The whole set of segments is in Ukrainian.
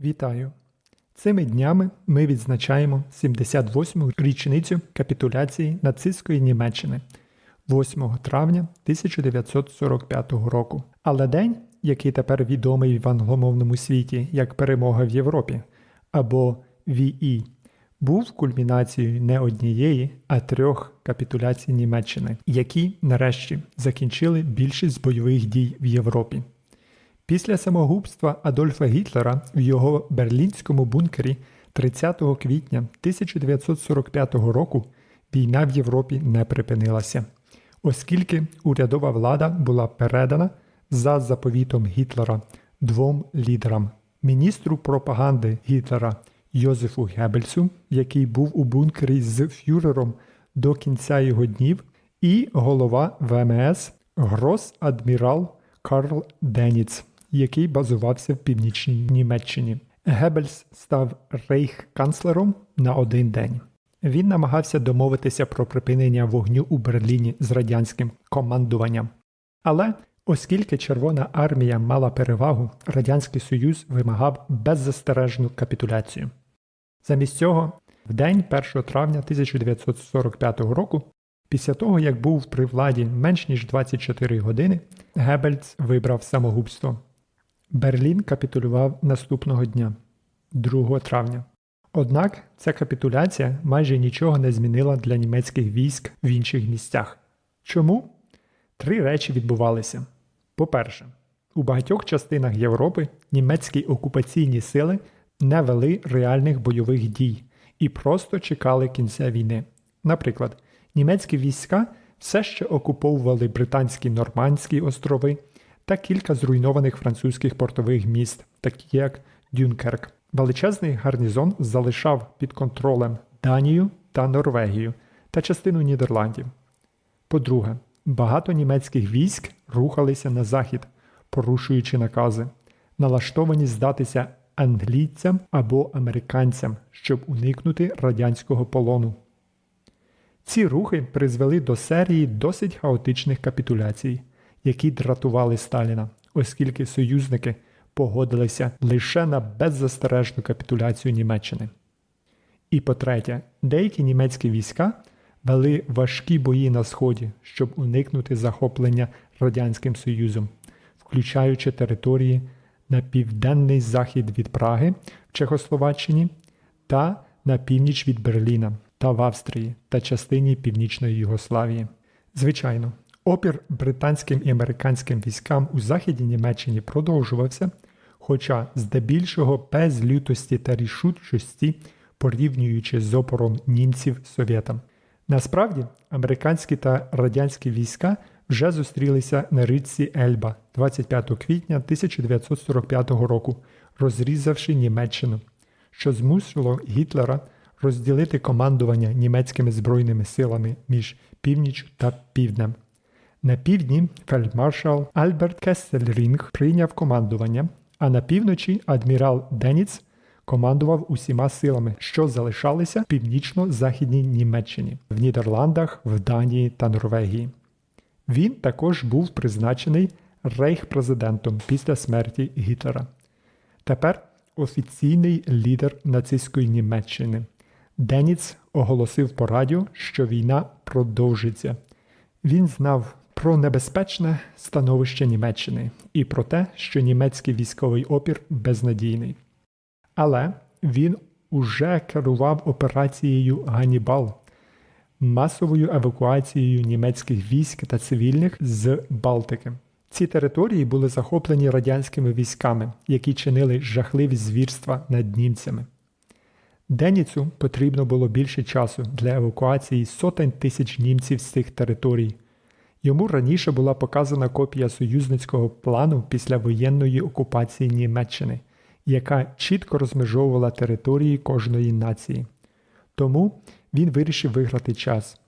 Вітаю! Цими днями ми відзначаємо 78-му річницю капітуляції нацистської Німеччини 8 травня 1945 року. Але день, який тепер відомий в англомовному світі як перемога в Європі або VE, був кульмінацією не однієї, а трьох капітуляцій Німеччини, які нарешті закінчили більшість бойових дій в Європі. Після самогубства Адольфа Гітлера в його берлінському бункері 30 квітня 1945 року війна в Європі не припинилася, оскільки урядова влада була передана за заповітом Гітлера двом лідерам: міністру пропаганди Гітлера Йозефу Геббельсу, який був у бункері з фюрером до кінця його днів, і голова ВМС Грос-адмірал Карл Деніц, який базувався в північній Німеччині. Геббельс став рейхканцлером на один день. Він намагався домовитися про припинення вогню у Берліні з радянським командуванням. Але оскільки Червона армія мала перевагу, Радянський Союз вимагав беззастережну капітуляцію. Замість цього, в день 1 травня 1945 року, після того як був при владі менш ніж 24 години, Геббельс вибрав самогубство. Берлін капітулював наступного дня, 2 травня. Однак ця капітуляція майже нічого не змінила для німецьких військ в інших місцях. Чому? Три речі відбувалися. По-перше, у багатьох частинах Європи німецькі окупаційні сили не вели реальних бойових дій і просто чекали кінця війни. Наприклад, німецькі війська все ще окуповували британські Нормандські острови та кілька зруйнованих французьких портових міст, такі як Дюнкерк. Величезний гарнізон залишав під контролем Данію та Норвегію та частину Нідерландів. По-друге, багато німецьких військ рухалися на захід, порушуючи накази, налаштовані здатися англійцям або американцям, щоб уникнути радянського полону. Ці рухи призвели до серії досить хаотичних капітуляцій, які дратували Сталіна, оскільки союзники погодилися лише на беззастережну капітуляцію Німеччини. І по-третє, деякі німецькі війська вели важкі бої на Сході, щоб уникнути захоплення Радянським Союзом, включаючи території на південний захід від Праги в Чехословаччині та на північ від Берліна та в Австрії та частині Північної Югославії. Звичайно, опір британським і американським військам у західній Німеччині продовжувався, хоча здебільшого без лютості та рішучості, порівнюючи з опором німців совєтам. Насправді, американські та радянські війська вже зустрілися на річці Ельба 25 квітня 1945 року, розрізавши Німеччину, що змусило Гітлера розділити командування німецькими збройними силами між північ та півднем. На півдні фельдмаршал Альберт Кессельрінг прийняв командування, а на півночі адмірал Деніц командував усіма силами, що залишалися в північно-західній Німеччині, в Нідерландах, в Данії та Норвегії. Він також був призначений рейхпрезидентом після смерті Гітлера. Тепер офіційний лідер нацистської Німеччини. Деніц оголосив по радіо, що війна продовжиться. Він знав про небезпечне становище Німеччини і про те, що німецький військовий опір безнадійний. Але він уже керував операцією Ганібал, масовою евакуацією німецьких військ та цивільних з Балтики. Ці території були захоплені радянськими військами, які чинили жахливі звірства над німцями. Деніцу потрібно було більше часу для евакуації сотень тисяч німців з цих територій. Йому раніше була показана копія союзницького плану після воєнної окупації Німеччини, яка чітко розмежовувала території кожної нації. Тому він вирішив виграти час.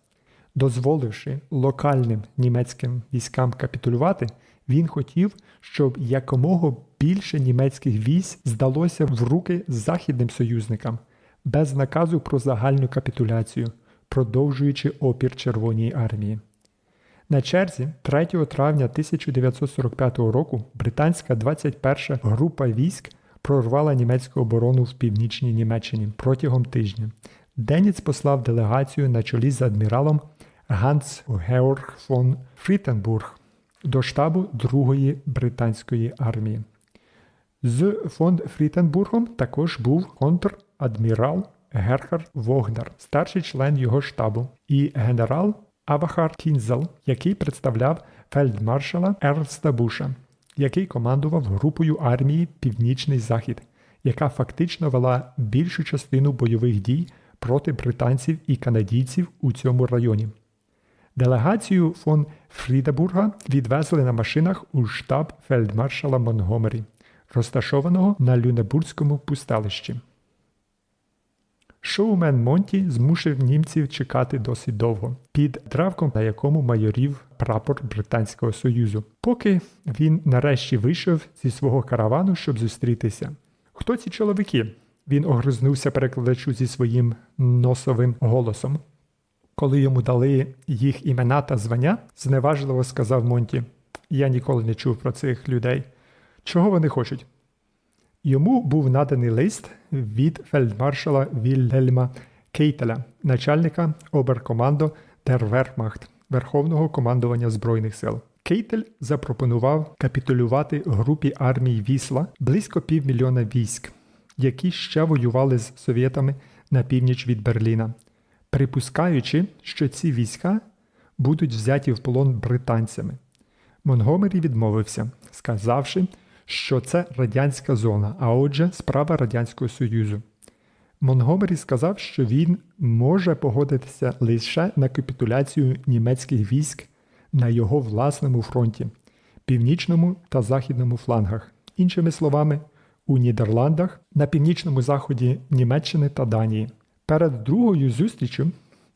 Дозволивши локальним німецьким військам капітулювати, він хотів, щоб якомога більше німецьких військ здалося в руки західним союзникам без наказу про загальну капітуляцію, продовжуючи опір Червоній армії. На черзі 3 травня 1945 року британська 21 група військ прорвала німецьку оборону в північній Німеччині протягом тижня. Деніц послав делегацію на чолі з адміралом Ганс Георг фон Фрітенбург до штабу Другої британської армії. З фон Фрітенбургом також був контр-адмірал Герхард Вогдар, старший член його штабу, і генерал Авахар Кінзел, який представляв фельдмаршала Ернста Буша, який командував групою армії Північний Захід, яка фактично вела більшу частину бойових дій проти британців і канадійців у цьому районі. Делегацію фон Фрідебурга відвезли на машинах у штаб фельдмаршала Монгомері, розташованого на Люнебурзькому пустелищі. Шоумен Монті змусив німців чекати досить довго, під травком, на якому майорів прапор Британського Союзу, поки він нарешті вийшов зі свого каравану, щоб зустрітися. Хто ці чоловіки? Він огризнувся перекладачу зі своїм носовим голосом. Коли йому дали їх імена та звання, зневажливо сказав Монті: Я ніколи не чув про цих людей. Чого вони хочуть? Йому був наданий лист від фельдмаршала Вільгельма Кейтеля, начальника оберкомандо Дервермахт Верховного командування Збройних сил. Кейтель запропонував капітулювати групі армій Вісла близько півмільйона військ, які ще воювали з совєтами на північ від Берліна, припускаючи, що ці війська будуть взяті в полон британцями. Монгомері відмовився, сказавши, що це радянська зона, а отже, справа Радянського Союзу. Монгомері сказав, що він може погодитися лише на капітуляцію німецьких військ на його власному фронті, північному та західному флангах, іншими словами, у Нідерландах, на північному заході Німеччини та Данії. Перед другою зустрічю,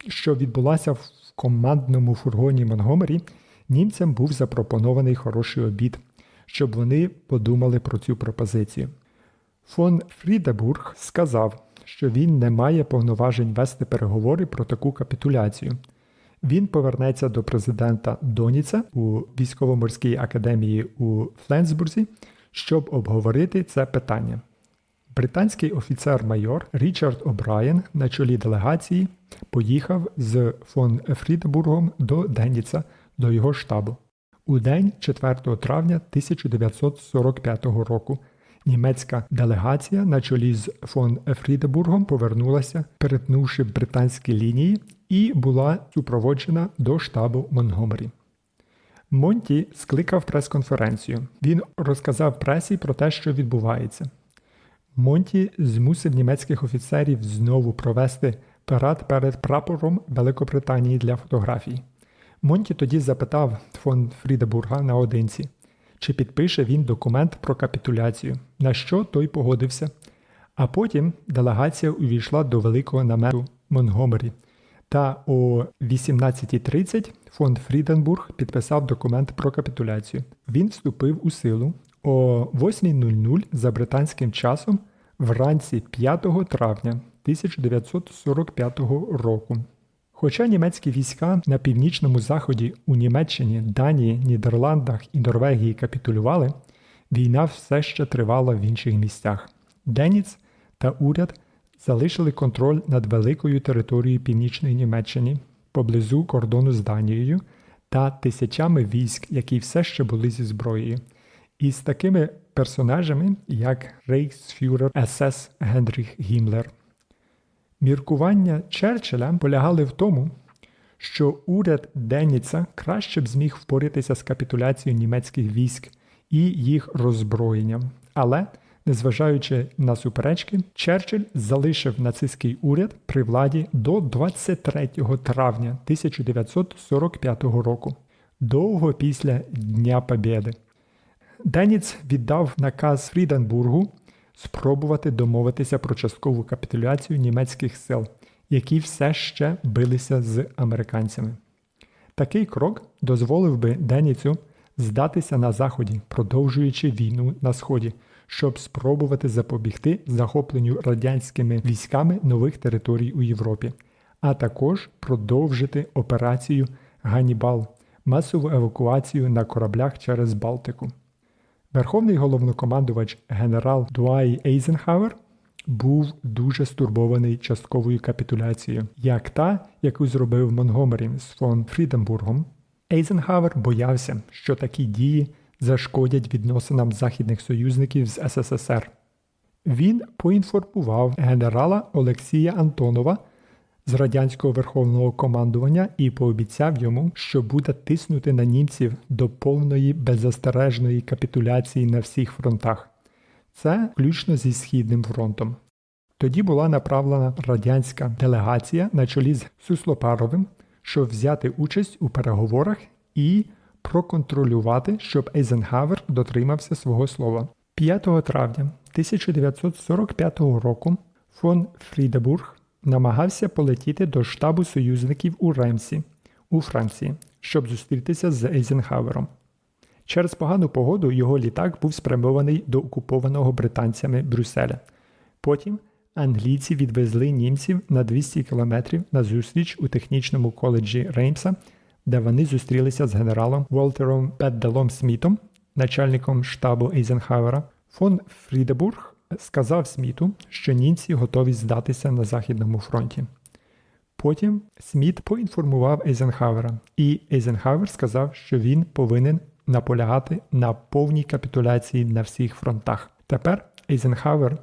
що відбулася в командному фургоні Монгомері, німцям був запропонований хороший обід щоб вони подумали про цю пропозицію. Фон Фрідебург сказав, що він не має повноважень вести переговори про таку капітуляцію. Він повернеться до президента Доніца у військово-морській академії у Фленсбурзі, щоб обговорити це питання. Британський офіцер-майор Річард О'Брайен на чолі делегації поїхав з фон Фрідебургом до Деніца до його штабу. У день 4 травня 1945 року німецька делегація на чолі з фон Фрідебургом повернулася, перетнувши британські лінії, і була супроводжена до штабу Монгомері. Монті скликав прес-конференцію. Він розказав пресі про те, що відбувається. Монті змусив німецьких офіцерів знову провести парад перед прапором Великобританії для фотографій. Монті тоді запитав фон Фрідебурга наодинці, чи підпише він документ про капітуляцію, на що той погодився. А потім делегація увійшла до великого намету Монгомері. Та о 18.30 фон Фріденбург підписав документ про капітуляцію. Він вступив у силу о 8.00 за британським часом вранці 5 травня 1945 року. Хоча німецькі війська на північному заході у Німеччині, Данії, Нідерландах і Норвегії капітулювали, війна все ще тривала в інших місцях. Деніц та уряд залишили контроль над великою територією Північної Німеччини поблизу кордону з Данією та тисячами військ, які все ще були зі зброєю. І з такими персонажами, як Рейхсфюрер СС Генріх Гімлер. Міркування Черчилля полягали в тому, що уряд Деніца краще б зміг впоритися з капітуляцією німецьких військ і їх роззброєнням. Але, незважаючи на суперечки, Черчилль залишив нацистський уряд при владі до 23 травня 1945 року, довго після Дня Побєди. Деніц віддав наказ Фріденбургу спробувати домовитися про часткову капітуляцію німецьких сил, які все ще билися з американцями. Такий крок дозволив би Деніцю здатися на Заході, продовжуючи війну на Сході, щоб спробувати запобігти захопленню радянськими військами нових територій у Європі, а також продовжити операцію Ганібал, масову евакуацію на кораблях через Балтику. Верховний головнокомандувач генерал Дуай Ейзенхауер був дуже стурбований частковою капітуляцією, як та, яку зробив Монгомері з фон Фріденбургом. Ейзенхауер боявся, що такі дії зашкодять відносинам західних союзників з СССР. Він поінформував генерала Олексія Антонова з радянського верховного командування і пообіцяв йому, що буде тиснути на німців до повної беззастережної капітуляції на всіх фронтах. Це включно зі Східним фронтом. Тоді була направлена радянська делегація на чолі з Суслопаровим, щоб взяти участь у переговорах і проконтролювати, щоб Ейзенхавер дотримався свого слова. 5 травня 1945 року фон Фрідебург намагався полетіти до штабу союзників у Ремсі у Франції, щоб зустрітися з Ейзенхавером. Через погану погоду його літак був спрямований до окупованого британцями Брюсселя. Потім англійці відвезли німців на 200 кілометрів на зустріч у технічному коледжі Реймса, де вони зустрілися з генералом Волтером Педдалом Смітом, начальником штабу Ейзенхауера. Фон Фрідебург сказав Сміту, що німці готові здатися на Західному фронті. Потім Сміт поінформував Ейзенхавера, і Ейзенхавер сказав, що він повинен наполягати на повній капітуляції на всіх фронтах. Тепер Ейзенхавер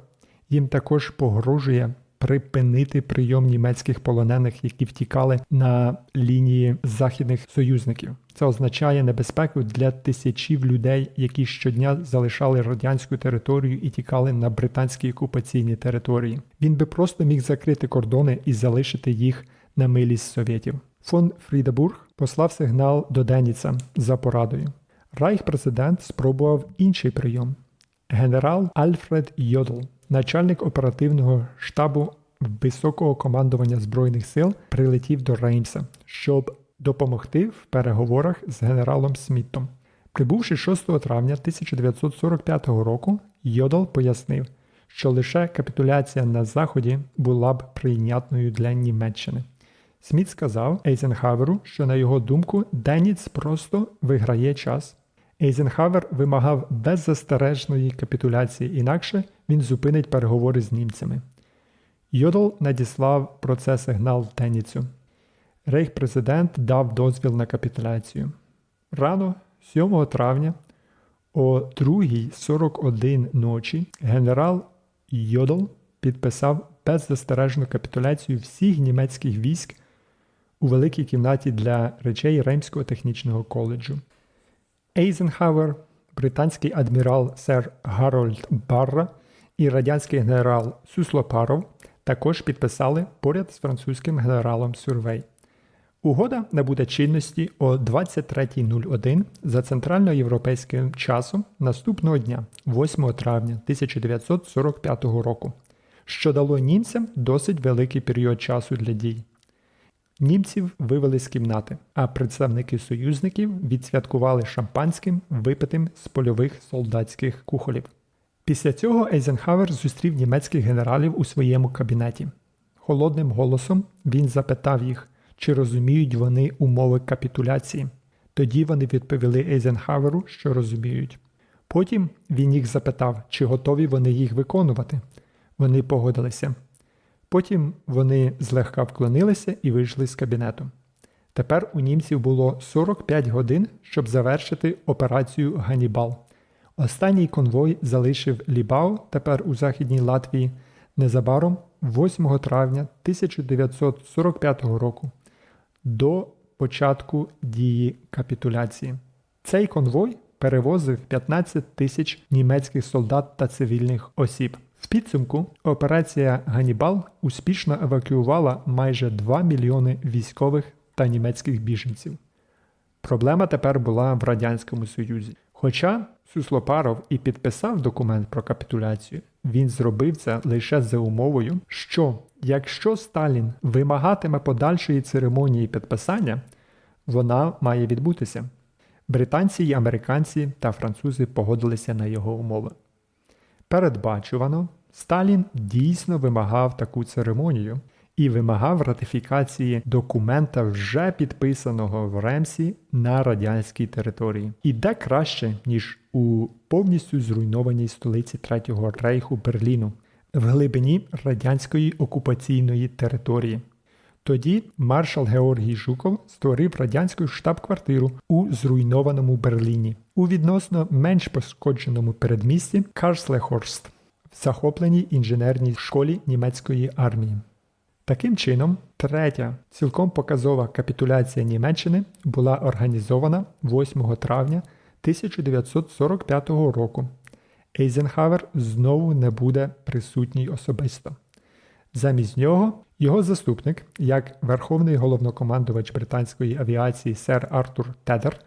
їм також погрожує припинити прийом німецьких полонених, які втікали на лінії західних союзників. Це означає небезпеку для тисячів людей, які щодня залишали радянську територію і тікали на британські окупаційні території. Він би просто міг закрити кордони і залишити їх на милість совєтів. Фон Фрідебург послав сигнал до Деніца за порадою. Райх-президент спробував інший прийом. Генерал Альфред Йодл, начальник оперативного штабу високого командування Збройних сил, прилетів до Реймса, щоб допомогти в переговорах з генералом Сміттом. Прибувши 6 травня 1945 року, Йодл пояснив, що лише капітуляція на Заході була б прийнятною для Німеччини. Сміт сказав Ейзенхаверу, що, на його думку, Деніц просто виграє час. Ейзенхавер вимагав беззастережної капітуляції, інакше він зупинить переговори з німцями. Йодл надіслав про це сигнал Деніцю. Рейх-президент дав дозвіл на капітуляцію. Рано, 7 травня, о 2.41 ночі генерал Йодл підписав беззастережну капітуляцію всіх німецьких військ у великій кімнаті для речей Ремського технічного коледжу. Ейзенхауер, британський адмірал сер Гарольд Барра і радянський генерал Суслопаров також підписали поряд з французьким генералом Сюрвей. Угода набуде чинності о 23.01 за центральноєвропейським часом наступного дня, 8 травня 1945 року, що дало німцям досить великий період часу для дій. Німців вивели з кімнати, а представники союзників відсвяткували шампанським, випитим з польових солдатських кухолів. Після цього Ейзенхауер зустрів німецьких генералів у своєму кабінеті. Холодним голосом він запитав їх, чи розуміють вони умови капітуляції. Тоді вони відповіли Ейзенхауеру, що розуміють. Потім він їх запитав, чи готові вони їх виконувати. Вони погодилися. Потім вони злегка вклонилися і вийшли з кабінету. Тепер у німців було 45 годин, щоб завершити операцію Ганібал. Останній конвой залишив Лібау, тепер у Західній Латвії, незабаром 8 травня 1945 року до початку дії капітуляції. Цей конвой перевозив 15 тисяч німецьких солдат та цивільних осіб. В підсумку операція Ганібал успішно евакуювала майже 2 мільйони військових та німецьких біженців. Проблема тепер була в Радянському Союзі. Хоча Суслопаров і підписав документ про капітуляцію, він зробив це лише за умовою, що якщо Сталін вимагатиме подальшої церемонії підписання, вона має відбутися. Британці й американці та французи погодилися на його умови. Передбачувано, Сталін дійсно вимагав таку церемонію, і вимагав ратифікації документа, вже підписаного в Ремсі на радянській території. І де краще, ніж у повністю зруйнованій столиці Третього рейху Берліну, в глибині радянської окупаційної території. Тоді маршал Георгій Жуков створив радянську штаб-квартиру у зруйнованому Берліні у відносно менш пошкодженому передмісті Карслехорст в захопленій інженерній школі німецької армії. Таким чином, третя цілком показова капітуляція Німеччини була організована 8 травня 1945 року. Ейзенхавер знову не буде присутній особисто. Замість нього його заступник, як верховний головнокомандувач британської авіації сер Артур Тедер,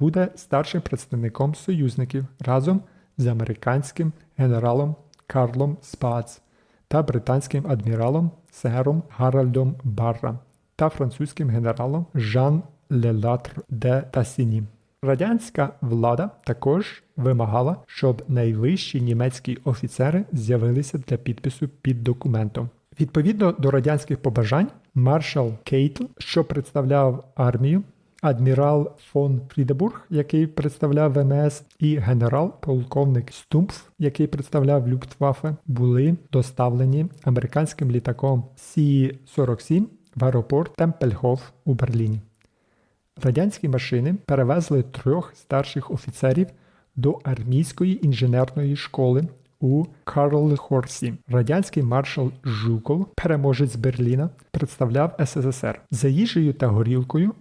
буде старшим представником союзників разом з американським генералом Карлом Спац та британським адміралом сером Гаральдом Барра та французьким генералом Жан Лелатр де Тассіні. Радянська влада також вимагала, щоб найвищі німецькі офіцери з'явилися для підпису під документом. Відповідно до радянських побажань, маршал Кейтл, що представляв армію, адмірал фон Фрідебург, який представляв ВМС, і генерал-полковник Стумпф, який представляв Люфтваффе, були доставлені американським літаком Сі-47 в аеропорт Темпельхоф у Берліні. Радянські машини перевезли трьох старших офіцерів до армійської інженерної школи у Карлхорсі. Радянський маршал Жуков, переможець Берліна, представляв СССР. За їжею та горілкою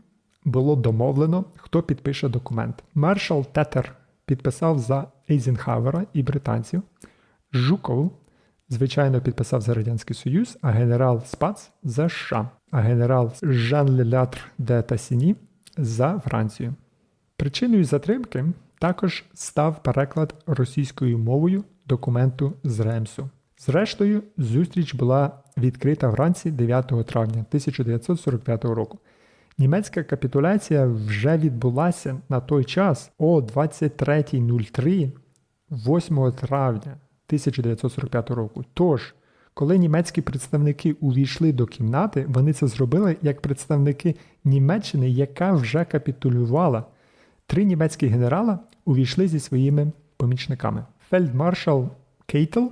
було домовлено, хто підпише документ. Маршал Тетер підписав за Ейзенхавера і британців. Жуков, звичайно, підписав за Радянський Союз, а генерал Спац за США, а генерал Жан Лелятр де Тассіні за Францію. Причиною затримки також став переклад російською мовою документу з Ремсу. Зрештою, зустріч була відкрита вранці 9 травня 1945 року. Німецька капітуляція вже відбулася на той час о 23.03 8 травня 1945 року. Тож, коли німецькі представники увійшли до кімнати, вони це зробили як представники Німеччини, яка вже капітулювала. Три німецькі генерала увійшли зі своїми помічниками. Фельдмаршал Кейтл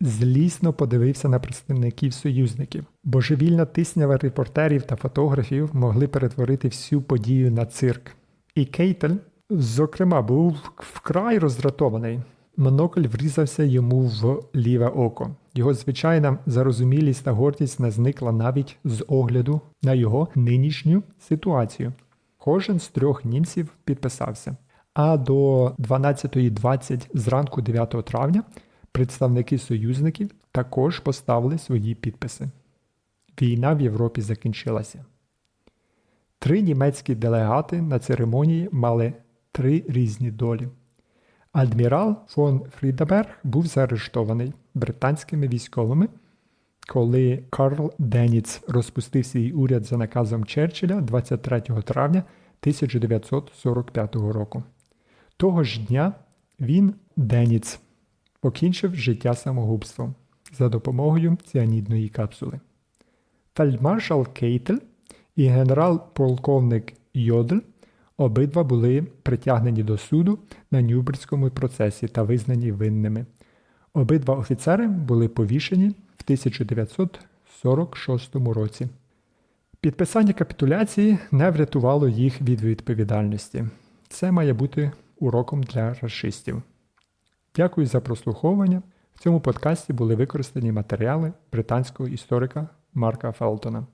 злісно подивився на представників союзників. Божевільна тиснява репортерів та фотографів могли перетворити всю подію на цирк. І Кейтл, зокрема, був вкрай роздратований. Монокль врізався йому в ліве око. Його звичайна зарозумілість та гордість не зникла навіть з огляду на його нинішню ситуацію. Кожен з трьох німців підписався. А до 12.20 зранку 9 травня представники союзників також поставили свої підписи. Війна в Європі закінчилася. Три німецькі делегати на церемонії мали три різні долі. Адмірал фон Фрідеберг був заарештований британськими військовими, коли Карл Деніц розпустив свій уряд за наказом Черчилля 23 травня 1945 року. Того ж дня він, Деніц, покінчив життя самогубством за допомогою ціанідної капсули. Фельдмаршал Кейтель і генерал-полковник Йодль обидва були притягнені до суду на Нюрнберзькому процесі та визнані винними. Обидва офіцери були повішені в 1946 році. Підписання капітуляції не врятувало їх від відповідальності. Це має бути уроком для расистів. Дякую за прослуховування. В цьому подкасті були використані матеріали британського історика Марка Фелтона.